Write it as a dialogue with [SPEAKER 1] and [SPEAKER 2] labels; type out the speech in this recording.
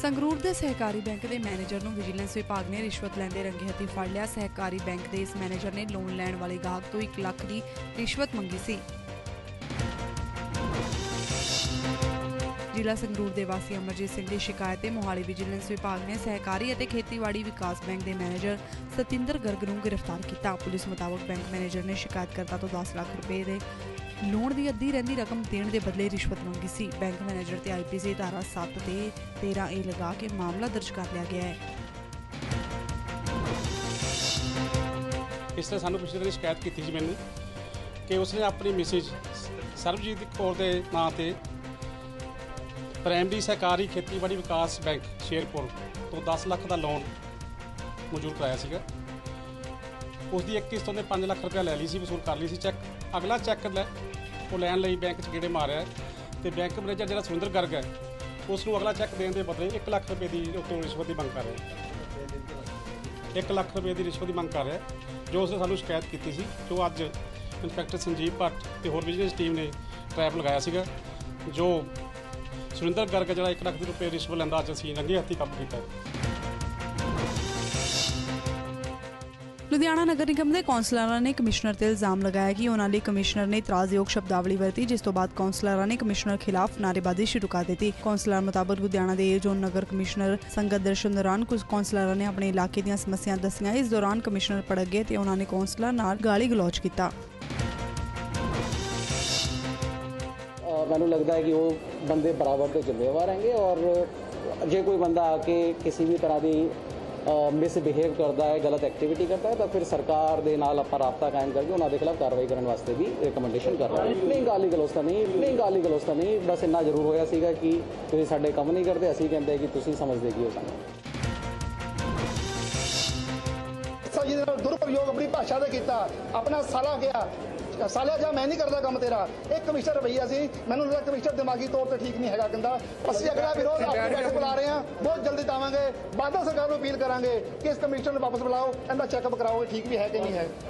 [SPEAKER 1] ਸੰਗਰੂਰ ਦੇ ਸਹਿਕਾਰੀ ਬੈਂਕ ਦੇ ਮੈਨੇਜਰ ਨੂੰ ਵਿਜੀਲੈਂਸ ਵਿਭਾਗ ਨੇ ਰਿਸ਼ਵਤ ਲੈਂਦੇ ਰੰਗੇ ਹੱਥੀਂ ਫੜ ਲਿਆ। ਸਹਿਕਾਰੀ ਬੈਂਕ ਦੇ ਇਸ ਮੈਨੇਜਰ ਨੇ ਲੋਨ ਲੈਣ ਵਾਲੇ ਗਾਹਕ ਤੋਂ 1 ਲੱਖ ਦੀ ਰਿਸ਼ਵਤ ਮੰਗੀ ਸੀ। ਜ਼ਿਲ੍ਹਾ ਸੰਗਰੂਰ ਦੇ ਵਾਸੀ ਅਮਰਜੀਤ ਸਿੰਘ ਦੀ ਸ਼ਿਕਾਇਤ ਤੇ ਮੋਹਾਲੀ ਵਿਜੀਲੈਂਸ ਵਿਭਾਗ ਨੇ ਸਹਿਕਾਰੀ ਅਤੇ ਖੇਤੀਬਾੜੀ ਵਿਕਾਸ ਬੈਂਕ ਦੇ ਮੈਨੇਜਰ ਸਤਿੰਦਰ ਗਰਗ ਨੂੰ ਗ੍ਰਿਫਤਾਰ ਕੀਤਾ। ਪੁਲਿਸ ਮੁਤਾਬਕ ਬੈਂਕ ਮੈਨੇਜਰ ਨੇ ਸ਼ਿਕਾਇਤਕਰਤਾ ਤੋਂ 10 ਲੱਖ ਰੁਪਏ ਦੇ ਲੋਨ ਦੀ ਅੱਧੀ ਰਹਿੰਦੀ ਰਕਮ ਦੇਣ ਦੇ ਬਦਲੇ ਰਿਸ਼ਵਤ ਮੰਗੀ ਸੀ। ਬੈਂਕ ਮੈਨੇਜਰ ਤੇ ਆਈਪੀਸੀ ਧਾਰਾ 7 ਤੇ 13 ਏ ਲਗਾ ਕੇ ਮਾਮਲਾ ਦਰਜ ਕਰ ਲਿਆ ਗਿਆ ਹੈ।
[SPEAKER 2] ਇਸ ਤਰ੍ਹਾਂ ਸਾਨੂੰ ਪਿਛਲੇ ਦਿਨ ਸ਼ਿਕਾਇਤ ਕੀਤੀ ਸੀ ਮੈਨੂੰ ਕਿ ਉਸਨੇ ਆਪਣੀ ਮੈਸੇਜ ਸਰਬਜੀਤ ਕੌਰ ਦੇ ਨਾਂ ਤੇ ਪ੍ਰਾਇਮਰੀ ਸਹਿਕਾਰੀ ਖੇਤੀਬਾੜੀ ਵਿਕਾਸ ਬੈਂਕ ਸ਼ੇਰਪੁਰ ਤੋਂ 10 ਲੱਖ ਦਾ ਲੋਨ ਮਨਜ਼ੂਰ ਕਰਾਇਆ ਸੀਗਾ। ਉਸ ਦੀ ਇੱਕ ਕਿਸ਼ਤ ਉਹਨੇ 5 ਲੱਖ ਰੁਪਏ ਲੈ ਲਈ ਸੀ, ਵਸੂਲ ਕਰ ਲਈ ਸੀ ਚੈੱਕ ਅਗਲਾ ਚੈੱਕ ਲੈ, ਉਹ ਲੈਣ ਲਈ ਬੈਂਕ 'ਚ ਗੇੜੇ ਮਾਰਿਆ ਤੇ ਬੈਂਕ ਮੈਨੇਜਰ ਜਿਹੜਾ ਸੁਰਿੰਦਰ ਗਰਗ ਹੈ ਉਸ ਨੂੰ ਅਗਲਾ ਚੈੱਕ ਦੇਣ ਦੇ ਬਦਲੇ 1 ਲੱਖ ਰੁਪਏ ਦੀ ਉਤੋਂ ਰਿਸ਼ਵਤ ਦੀ ਮੰਗ ਕਰ ਰਿਹਾ 1 ਲੱਖ ਰੁਪਏ ਦੀ ਰਿਸ਼ਵਤ ਦੀ ਮੰਗ ਕਰ ਰਿਹਾ ਜੋ ਉਸਨੇ ਸਾਨੂੰ ਸ਼ਿਕਾਇਤ ਕੀਤੀ ਸੀ, ਜੋ ਅੱਜ ਇੰਸਪੈਕਟਰ ਸੰਜੀਵ ਭੱਟ ਤੇ ਹੋਰ ਵਿਜੀਲੈਂਸ ਟੀਮ ਨੇ ਟਰੈਪ ਲਗਾਇਆ ਸੀਗਾ, ਜੋ ਸੁਰਿੰਦਰ ਗਰਗ ਹੈ ਜਿਹੜਾ 1 ਲੱਖ ਰੁਪਏ ਰਿਸ਼ਵਤ ਲੈਂਦਾ, ਅੱਜ ਅਸੀਂ ਰੰਗੇ ਹੱਥੀਂ ਕਾਬੂ ਕੀਤਾ
[SPEAKER 1] ਲੁਧਿਆਣਾ ਨਗਰ ਨਿਗਮ ਦੇ ਕੌਂਸਲਰਾਂ ਨੇ ਕਮਿਸ਼ਨਰ ਤੇ ਇਲਜ਼ਾਮ ਲਗਾਇਆ ਕਿ ਉਹਨਾਂ ਲਈ ਕਮਿਸ਼ਨਰ ਨੇ ਇਤਰਾਜ਼ਯੋਗ ਸ਼ਬਦਾਵਲੀ ਵਰਤੀ, ਜਿਸ ਤੋਂ ਬਾਅਦ ਕੌਂਸਲਰਾਂ ਨੇ ਕਮਿਸ਼ਨਰ ਖਿਲਾਫ ਨਾਅਰੇਬਾਜ਼ੀ ਸ਼ੁਰੂ ਕਰ ਦਿੱਤੀ। ਕੌਂਸਲਰ ਮੁਤਾਬਕ ਲੁਧਿਆਣਾ ਦੇ ਜ਼ੋਨ ਨਗਰ ਕਮਿਸ਼ਨਰ ਸੰਗਤ ਦਰਸ਼ਨ ਦੌਰਾਨ ਕੁਝ ਕੌਂਸਲਰਾਂ ਨੇ ਆਪਣੇ ਇਲਾਕੇ ਦੀਆਂ ਸਮੱਸਿਆਵਾਂ ਦੱਸੀਆਂ, ਇਸ ਦੌਰਾਨ ਕਮਿਸ਼ਨਰ ਭੜਕ ਗਏ ਤੇ ਉਹਨਾਂ ਨੇ ਕੌਂਸਲਰ ਨਾਲ ਗਾਲੀ ਗਲੋਚ ਕੀਤਾ।
[SPEAKER 3] ਮੈਨੂੰ ਲੱਗਦਾ ਹੈ ਕਿ ਉਹ ਬੰਦੇ ਬਰਾਬਰ ਦੇ ਜ਼ਿੰਮੇਵਾਰ ਹੈਗੇ ਔਰ ਜੇ ਕੋਈ ਬੰਦਾ ਆ ਕੇ ਕਿਸੇ ਵੀ ਤਰ੍ਹਾਂ ਦੀ ਮਿਸਬਿਹੇਵ ਕਰਦਾ ਹੈ, ਗਲਤ ਐਕਟੀਵਿਟੀ ਕਰਦਾ ਹੈ, ਤਾਂ ਫਿਰ ਸਰਕਾਰ ਦੇ ਨਾਲ ਆਪਾਂ ਰਾਬਤਾ ਕਾਇਮ ਕਰਕੇ ਉਹਨਾਂ ਦੇ ਖਿਲਾਫ ਕਾਰਵਾਈ ਕਰਨ ਵਾਸਤੇ ਵੀ ਰეკਮੈਂਡੇਸ਼ਨ ਕਰ ਰਹੇ ਹਾਂ। ਨਹੀਂ ਗਾਲੀ ਗਲੋਚ ਤਾਂ ਨਹੀਂ ਨਹੀਂ ਗਾਲੀ ਗਲੋਚ ਤਾਂ ਨਹੀਂ, ਬਸ ਇੰਨਾ ਜ਼ਰੂਰ ਹੋਇਆ ਸੀਗਾ ਕਿ ਤੁਸੀਂ ਸਾਡੇ ਕੰਮ ਨਹੀਂ ਕਰਦੇ, ਅਸੀਂ ਕਹਿੰਦੇ ਕਿ ਤੁਸੀਂ ਸਮਝਦੇ ਕੀ ਹੋ ਸਾਨੂੰ।
[SPEAKER 4] ਦੁਰਪਯੋਗ ਆਪਣੀ ਭਾਸ਼ਾ ਦਾ ਕੀਤਾ ਆਪਣਾ ਸਾਲਾ ਗਿਆ। ਸਾਲਿਆ ਜਾ ਮੈਂ ਨਹੀਂ ਕਰਦਾ ਕੰਮ ਤੇਰਾ। ਇਹ ਕਮਿਸ਼ਨਰ ਰਵਈਆ ਸੀ ਮੈਨੂੰ ਲੱਗਦਾ ਕਮਿਸ਼ਨਰ ਦਿਮਾਗੀ ਤੌਰ ਤੇ ਠੀਕ ਨਹੀਂ ਹੈਗਾ ਕਹਿੰਦਾ ਅਸੀਂ ਅਗਲਾ ਵਿਰੋਧ ਆਪਣੇ ਬੈਠਕ ਬੁਲਾ ਰਹੇ ਹਾਂ ਬਹੁਤ ਜਲਦੀ ਤਾਵਾਂਗੇ। ਬਾਦਲ ਸਰਕਾਰ ਨੂੰ ਅਪੀਲ ਕਰਾਂਗੇ ਕਿ ਇਸ ਕਮਿਸ਼ਨਰ ਨੂੰ ਵਾਪਸ ਬੁਲਾਓ ਇਹਦਾ ਚੈੱਕਅਪ ਕਰਾਓ ਠੀਕ ਵੀ ਹੈ ਕਿ ਨਹੀਂ ਹੈ।